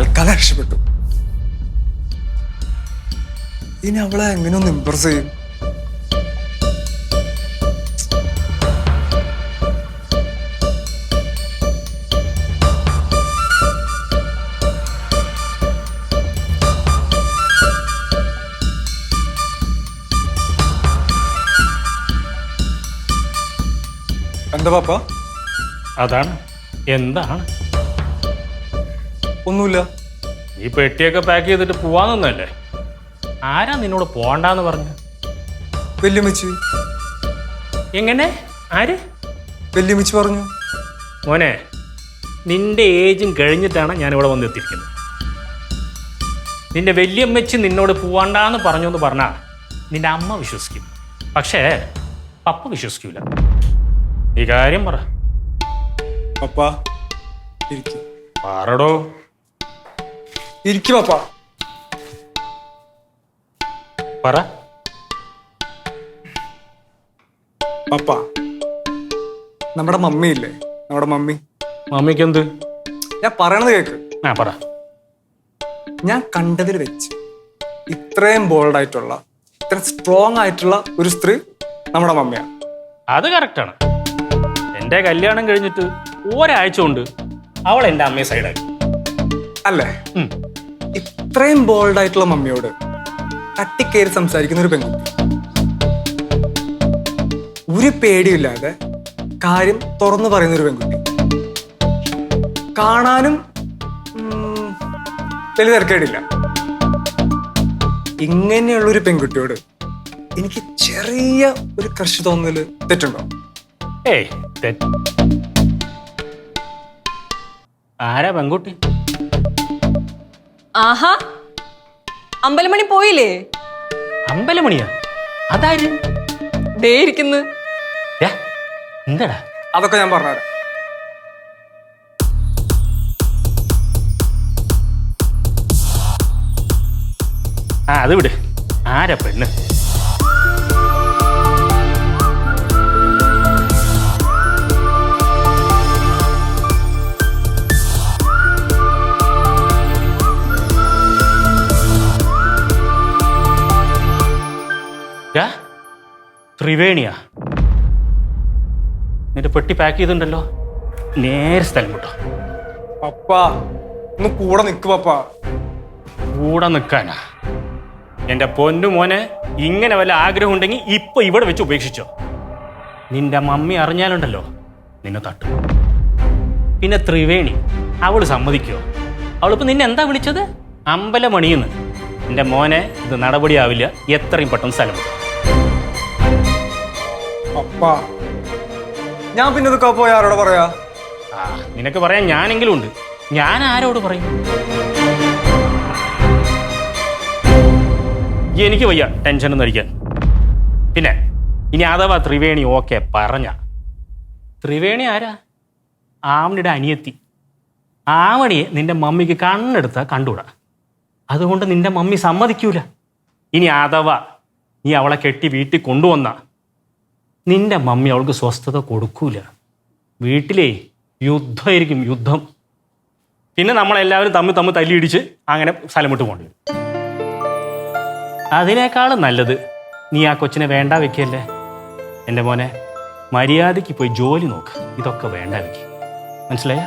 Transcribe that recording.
തൽക്കാലം രക്ഷപ്പെട്ടു ഇനി അവളെ എങ്ങനെ ഒന്ന് ഇമ്പ്രസ് ചെയ്യും? എന്താ പാപ്പ? അതാണ്. എന്താണ്? ഒന്നുമില്ല. ഈ പെട്ടിയൊക്കെ പാക്ക് ചെയ്തിട്ട് പോവാന്നൊന്നല്ലേ ആരാ നിന്നോട് പോണ്ടെന്ന് പറഞ്ഞു വെല്ലുമിച്ച് എങ്ങനെ? ആര്? വെല്ലുമിച്ച് പറഞ്ഞു. മോനെ നിന്റെ ഏജും കഴിഞ്ഞിട്ടാണ് ഞാൻ ഇവിടെ വന്നെത്തിയിരിക്കുന്നത്. നിന്റെ വല്യമ്മച്ചി നിന്നോട് പോവാണ്ടാന്ന് പറഞ്ഞു എന്ന് പറഞ്ഞാൽ നിന്റെ അമ്മ വിശ്വസിക്കും. പക്ഷേ പപ്പ വിശ്വസിക്കൂല. ഈ കാര്യം പറ. പപ്പ പറടോ. ഇരിക്കും അപ്പ പറ. പപ്പ നമ്മുടെ മമ്മി ഇല്ലേ നമ്മുടെ മമ്മി. മമ്മിക്ക് എന്ത് ഞാൻ പറയണത് കേക്ക്. ആ പറ. ഞാൻ കണ്ടതിൽ വെച്ച് ഇത്രയും ബോൾഡ് ആയിട്ടുള്ള ഇത്ര സ്ട്രോങ് ആയിട്ടുള്ള ഒരു സ്ത്രീ നമ്മുടെ മമ്മിയാണ് അത് കറക്റ്റാണ് എന്റെ കല്യാണം കഴിഞ്ഞിട്ട് ഒരാഴ്ച കൊണ്ട് അവൾ എന്റെ അമ്മയെ സൈഡാക്കി അല്ലേ? ഉം. ഇത്രയും ബോൾഡ് ആയിട്ടുള്ള മമ്മിയോട് തട്ടിക്കയറി സംസാരിക്കുന്ന ഒരു പെൺകുട്ടി. ഒരു പേടിയില്ലാതെ കാര്യം തുറന്നു പറയുന്ന ഒരു പെൺകുട്ടി. കാണാനും വലിയ തിരക്കേടില്ല ഇങ്ങനെയുള്ള ഒരു പെൺകുട്ടിയോട് എനിക്ക് ചെറിയ ഒരു ക്രഷ് തോന്നൽ തെറ്റുണ്ടോ? ഏയ് തെറ്റ്. ആരാ പെൺകുട്ടി? ആഹാ. അമ്പലമണി പോയില്ലേ? അമ്പലമണിയാ? അതാര്? ദേ ഇരിക്കുന്നു. ഏ, എന്താടാ? അതൊക്കെ ഞാൻ പറഞ്ഞുതരാം. ആ അത് വിട്. ആരാ പെണ്ണ്? ത്രിവേണിയാ. നിന്റെ പെട്ടി പാക്ക് ചെയ്തിട്ടുണ്ടല്ലോ? നേരെ സ്ഥലം കിട്ടോ പപ്പ ഒന്ന് കൂടെ നിക്ക് പപ്പ. കൂടെ നിൽക്കാനാ എന്റെ പൊന്നു മോനെ ഇങ്ങനെ വല്ല ആഗ്രഹം ഉണ്ടെങ്കിൽ ഇപ്പൊ ഇവിടെ വെച്ച് ഉപേക്ഷിച്ചോ. നിന്റെ മമ്മി അറിഞ്ഞാലുണ്ടല്ലോ നിന്നെ തട്ടു. പിന്നെ ത്രിവേണി അവൾ സമ്മതിക്കോ? അവളിപ്പോ നിന്നെ എന്താ വിളിച്ചത്? അമ്പലമണിയെന്ന്. എന്റെ മോനെ ഇത് നടപടിയാവില്ല എത്രയും പെട്ടെന്ന് സ്ഥലം പപ്പ ഞാൻ പിന്നെ ഇതൊക്കെ പോയി ആരോട് പറയാ? ആ നിനക്ക് പറയാൻ ഞാനെങ്കിലും ഉണ്ട്. ഞാൻ ആരോട് പറയും? എനിക്ക് വയ്യ ടെൻഷനൊന്നും അടിക്കാൻ. പിന്നെ ഇനി അഥവാ ത്രിവേണി ഓക്കെ പറഞ്ഞ. ത്രിവേണി ആരാ? ആവണിയുടെ അനിയത്തി. ആവണിയെ നിന്റെ മമ്മിക്ക് കണ്ണെടുത്ത കണ്ടുകൂടാ അതുകൊണ്ട് നിന്റെ മമ്മി സമ്മതിക്കൂല. ഇനി അഥവാ നീ അവളെ കെട്ടി വീട്ടിൽ കൊണ്ടുവന്ന നിന്റെ മമ്മി അവൾക്ക് സ്വസ്ഥത കൊടുക്കൂല. വീട്ടിലേ യുദ്ധമായിരിക്കും യുദ്ധം. പിന്നെ നമ്മളെല്ലാവരും തമ്മിൽ തമ്മിൽ തല്ലിയിടിച്ച് അങ്ങനെ സ്ഥലം വിട്ട് പോകേണ്ടി വരും. അതിനേക്കാളും നല്ലത് നീ ആ കൊച്ചിനെ വേണ്ട വെക്കല്ലേ? എന്റെ മോനെ മര്യാദയ്ക്ക് പോയി ജോലി നോക്ക്. ഇതൊക്കെ വേണ്ട വെക്ക്. മനസ്സിലായ?